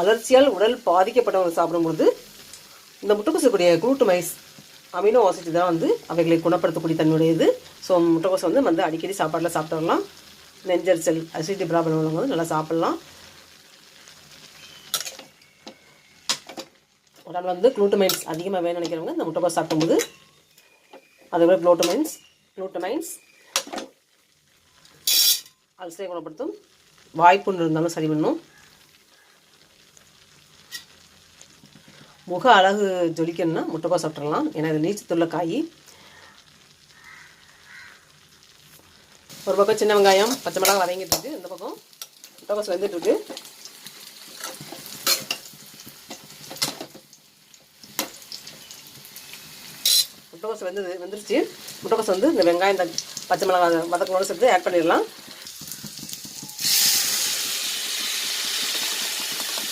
அலர்ச்சியால் உடல் பாதிக்கப்பட்டவங்க சாப்பிடும்பொழுது இந்த முட்டைக்கோசு கூடிய குளூட்டமைஸ் அமினோ ஆசிட் தான் வந்து அவைகளை குணப்படுத்தக்கூடிய தன்மையுடையது. ஸோ முட்டைக்கோசை வந்து வந்து அடிக்கடி சாப்பாட்டில் சாப்பிட்டுடலாம் நெஞ்சரிச்சல் அசிடி ப்ராப்ளம் உள்ளவங்க வந்து நல்லா சாப்பிட்லாம். உடல் வந்து குளூட்டமைன்ஸ் அதிகமாக வேணும்னு நினைக்கிறவங்க இந்த முட்டைக்கோஸ் சாப்பிடும்போது அதுபோல் குளூட்டமைன்ஸ் குளூட்டமைன்ஸ் அல்சரை குணப்படுத்தும். வாய்ப்புன்னு இருந்தாலும் சரி பண்ணும். முக அழகு ஜொலிக்கணும்னா முட்டைக்கோஸ் சாப்பிட்றலாம் ஏன்னா இது நீச்சத்துள்ள காய். ஒரு பக்கம் சின்ன வெங்காயம் பச்சை மிளகாய் வதங்கிட்டு இருக்கு. இந்த பக்கம் முட்டைக்கோஸ் வெந்துட்டு இருக்கு. முட்டைக்கோஸ் வெந்தது வெந்துருச்சு. முட்டைக்கோஸ் வந்து இந்த வெங்காயம் இந்த பச்சை மிளகாய் வதக்கணும்னு சேர்த்து ஆட் பண்ணிடலாம்.